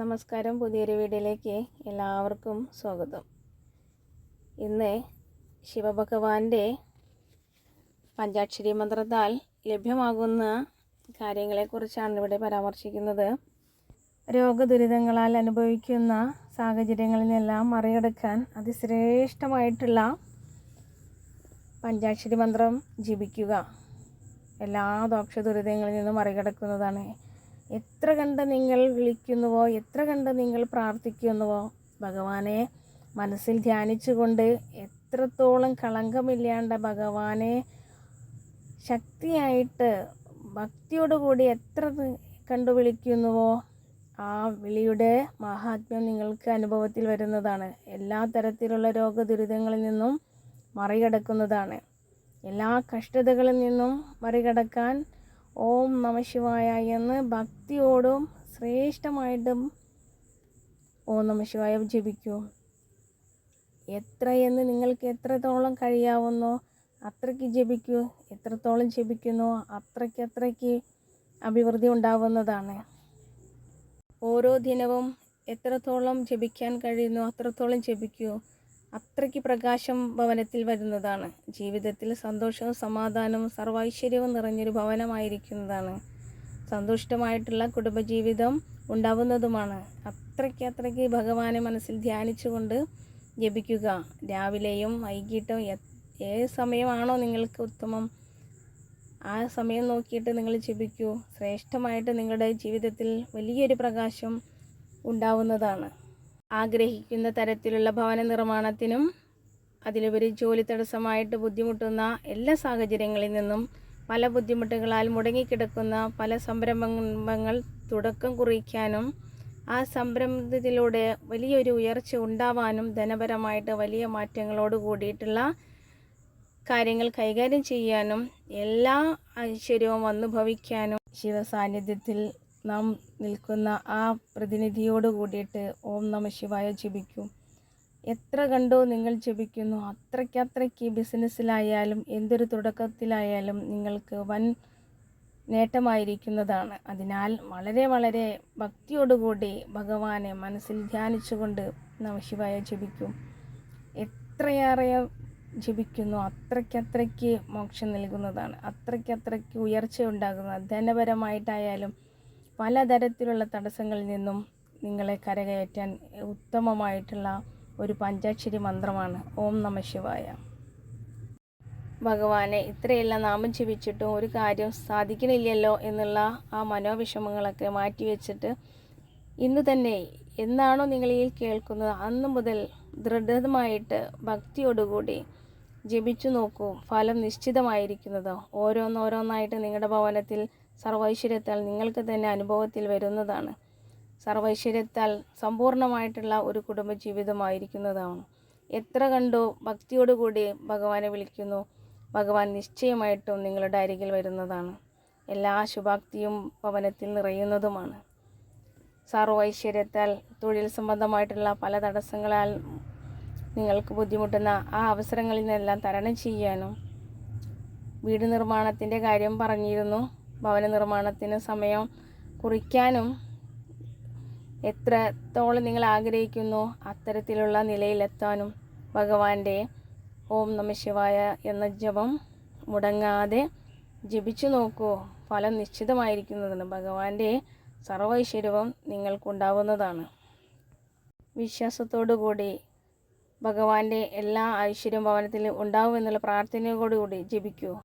നമസ്കാരം. പുതിയൊരു വീഡിയോയിലേക്ക് എല്ലാവർക്കും സ്വാഗതം. ഇന്ന് ശിവഭഗവാന്റെ പഞ്ചാക്ഷരി മന്ത്രത്താൽ ലഭ്യമാകുന്ന കാര്യങ്ങളെക്കുറിച്ചാണ് ഇവിടെ പരാമർശിക്കുന്നത്. രോഗദുരിതങ്ങളാൽ അനുഭവിക്കുന്ന സാഹചര്യങ്ങളിലെല്ലാം മറികടക്കാൻ അതിശ്രേഷ്ഠമായിട്ടുള്ള പഞ്ചാക്ഷരി മന്ത്രം ജപിക്കുക. എല്ലാ ദോഷ ദുരിതങ്ങളിൽ നിന്നും മറികടക്കുന്നതാണ് എത്ര കണ്ട് നിങ്ങൾ വിളിക്കുന്നുവോ? എത്ര കണ്ട് നിങ്ങൾ പ്രാർത്ഥിക്കുന്നുവോ? ഭഗവാനെ മനസ്സിൽ ധ്യാനിച്ചുകൊണ്ട് എത്രത്തോളം കളങ്കമില്ലാണ്ട് ഭഗവാനെ ശക്തിയായിട്ട് ഭക്തിയോടുകൂടി എത്ര കണ്ടു വിളിക്കുന്നുവോ? ആ വിളിയുടെ മഹാത്മ്യം നിങ്ങൾക്ക് അനുഭവത്തിൽ വരുന്നതാണ്. എല്ലാ തരത്തിലുള്ള രോഗദുരിതങ്ങളിൽ നിന്നും മറികടക്കുന്നതാണ്. എല്ലാ കഷ്ടതകളിൽ നിന്നും മറികടക്കാൻ ഓം നമശിവായ എന്ന് ഭക്തിയോടും ശ്രേഷ്ഠമായിട്ടും ഓം നമശിവായ ജപിക്കൂ. എത്രയെന്ന് നിങ്ങൾക്ക് എത്രത്തോളം കഴിയാവുന്നോ അത്രയ്ക്ക് ജപിക്കൂ. എത്രത്തോളം ജപിക്കുന്നു അത്രയ്ക്ക് അത്രയ്ക്ക് അഭിവൃദ്ധി ഉണ്ടാവുന്നതാണ്. ഓരോ ദിനവും എത്രത്തോളം ജപിക്കാൻ കഴിയുന്നു അത്രത്തോളം ജപിക്കൂ. അത്രയ്ക്ക് പ്രകാശം ഭവനത്തിൽ വരുന്നതാണ്. ജീവിതത്തിൽ സന്തോഷവും സമാധാനവും സർവൈശ്വര്യവും നിറഞ്ഞൊരു ഭവനമായിരിക്കുന്നതാണ്. സന്തുഷ്ടമായിട്ടുള്ള കുടുംബജീവിതം ഉണ്ടാവുന്നതുമാണ്. അത്രയ്ക്ക് അത്രയ്ക്ക് ഭഗവാനെ മനസ്സിൽ ധ്യാനിച്ചുകൊണ്ട് ജപിക്കുക. രാവിലെയും വൈകിട്ടും ഏത് സമയമാണോ നിങ്ങൾക്ക് ഉത്തമം. ആ സമയം നോക്കിയിട്ട് നിങ്ങൾ ജപിക്കൂ. ശ്രേഷ്ഠമായിട്ട് നിങ്ങളുടെ ജീവിതത്തിൽ വലിയൊരു പ്രകാശം ഉണ്ടാവുന്നതാണ്. ആഗ്രഹിക്കുന്ന തരത്തിലുള്ള ഭവന നിർമ്മാണത്തിനും അതിലുപരി ജോലി തടസ്സമായിട്ട് ബുദ്ധിമുട്ടുന്ന എല്ലാ സാഹചര്യങ്ങളിൽ നിന്നും പല ബുദ്ധിമുട്ടുകളാൽ മുടങ്ങിക്കിടക്കുന്ന പല സംരംഭങ്ങൾ തുടക്കം കുറിക്കാനും ആ സംരംഭത്തിലൂടെ വലിയൊരു ഉയർച്ച ഉണ്ടാവാനും ധനപരമായിട്ട് വലിയ മാറ്റങ്ങളോട് കൂടിയിട്ടുള്ള കാര്യങ്ങൾ കൈകാര്യം ചെയ്യാനും എല്ലാ ഐശ്വര്യവും വന്നു ഭവിക്കാനും ശിവസാന്നിധ്യത്തിൽ നാം നിൽക്കുന്ന ആ പ്രതിനിധിയോട് കൂടിയിട്ട് ഓം നമ ശിവായ ജപിക്കും. എത്ര കണ്ടോ നിങ്ങൾ ജപിക്കുന്നു. അത്രയ്ക്കത്രയ്ക്ക് അത്രയ്ക്ക് ബിസിനസ്സിലായാലും എന്തൊരു തുടക്കത്തിലായാലും നിങ്ങൾക്ക് വൻ നേട്ടമായിരിക്കുന്നതാണ്. അതിനാൽ വളരെ വളരെ ഭക്തിയോടുകൂടി ഭഗവാനെ മനസ്സിൽ ധ്യാനിച്ചുകൊണ്ട് നമശിവായ ജപിക്കും. എത്രയേറെ ജപിക്കുന്നു. അത്രയ്ക്കത്രയ്ക്ക് മോക്ഷം നൽകുന്നതാണ്. അത്രയ്ക്കത്രയ്ക്ക് ഉയർച്ച ഉണ്ടാകുന്ന ധനപരമായിട്ടായാലും പലതരത്തിലുള്ള തടസ്സങ്ങളിൽ നിന്നും നിങ്ങളെ കരകയറ്റാൻ ഉത്തമമായിട്ടുള്ള ഒരു പഞ്ചാക്ഷരി മന്ത്രമാണ് ഓം നമ ശിവായ. ഭഗവാനെ ഇത്രയെല്ലാം നാമം ജപിച്ചിട്ടും ഒരു കാര്യം സാധിക്കണില്ലല്ലോ എന്നുള്ള ആ മനോവിഷമങ്ങളൊക്കെ മാറ്റിവെച്ചിട്ട് ഇന്ന് തന്നെ എന്നാണോ നിങ്ങൾ ഈ കേൾക്കുന്നത് അന്ന് മുതൽ ദൃഢമായിട്ട് ഭക്തിയോടുകൂടി ജപിച്ചു നോക്കൂ. ഫലം നിശ്ചിതമായിരിക്കുന്നത് ഓരോന്നോരോന്നായിട്ട് നിങ്ങളുടെ ഭവനത്തിൽ സർവൈശ്വര്യത്താൽ നിങ്ങൾക്ക് തന്നെ അനുഭവത്തിൽ വരുന്നതാണ്. സർവൈശ്വര്യത്താൽ സമ്പൂർണമായിട്ടുള്ള ഒരു കുടുംബജീവിതമായിരിക്കുന്നതാണ്. എത്ര കണ്ടോ ഭക്തിയോടുകൂടി ഭഗവാനെ വിളിക്കുന്നു. ഭഗവാൻ നിശ്ചയമായിട്ടും നിങ്ങളുടെ അരികിൽ വരുന്നതാണ്. എല്ലാ ശുഭാക്തിയും ഭവനത്തിൽ നിറയുന്നതുമാണ്. സർവൈശ്വര്യത്താൽ തൊഴിൽ സംബന്ധമായിട്ടുള്ള പല തടസ്സങ്ങളാൽ നിങ്ങൾക്ക് ബുദ്ധിമുട്ടുന്ന ആ അവസരങ്ങളിൽ നിന്നെല്ലാം തരണം ചെയ്യാനും വീട് നിർമ്മാണത്തിന്റെ കാര്യം പറഞ്ഞിരുന്നു. ഭവന നിർമ്മാണത്തിന് സമയം കുറിക്കാനും എത്രത്തോളം നിങ്ങൾ ആഗ്രഹിക്കുന്നു അത്തരത്തിലുള്ള നിലയിലെത്താനും ഭഗവാന്റെ ഓം നമ ശിവായ എന്ന ജപം മുടങ്ങാതെ ജപിച്ചു നോക്കൂ. ഫലം നിശ്ചിതമായിരിക്കുന്നതാണ് ഭഗവാന്റെ സർവൈശ്വര്യവും നിങ്ങൾക്കുണ്ടാവുന്നതാണ്. വിശ്വാസത്തോടുകൂടി ഭഗവാന്റെ എല്ലാ ഐശ്വര്യം ഭവനത്തിൽ ഉണ്ടാവുമെന്നുള്ള പ്രാർത്ഥനയോടുകൂടി ജപിക്കൂ.